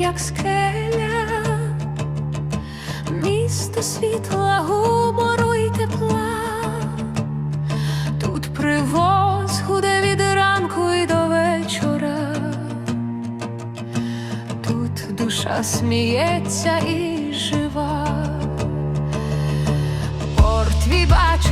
як скеля, місто світла, гумору й тепла. Тут привоз худе від ранку й до вечора. Тут душа сміється і жива. Порт твій бачить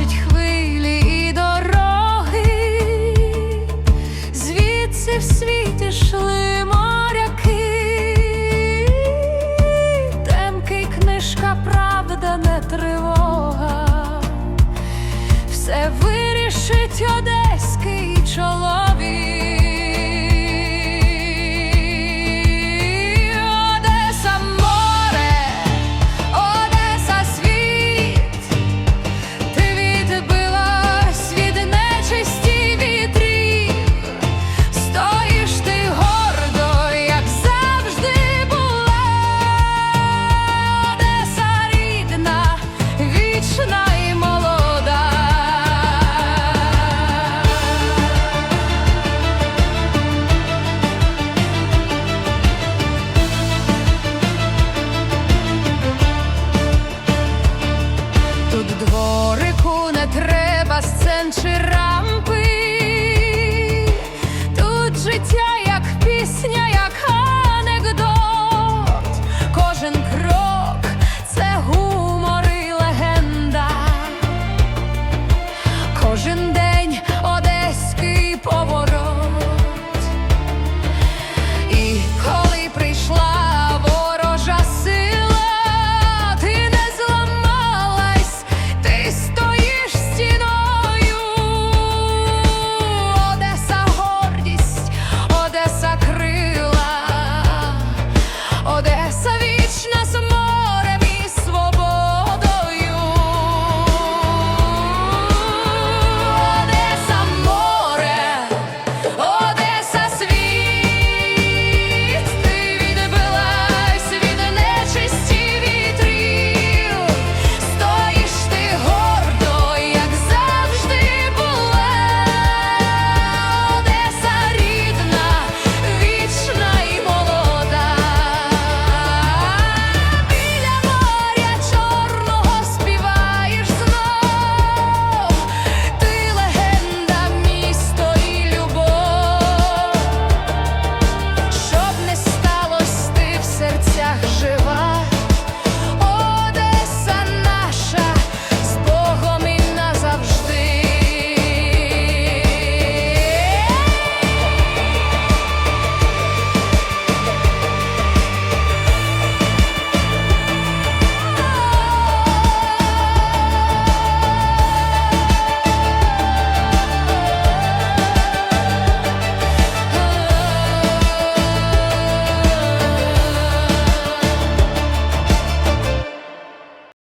танчирам.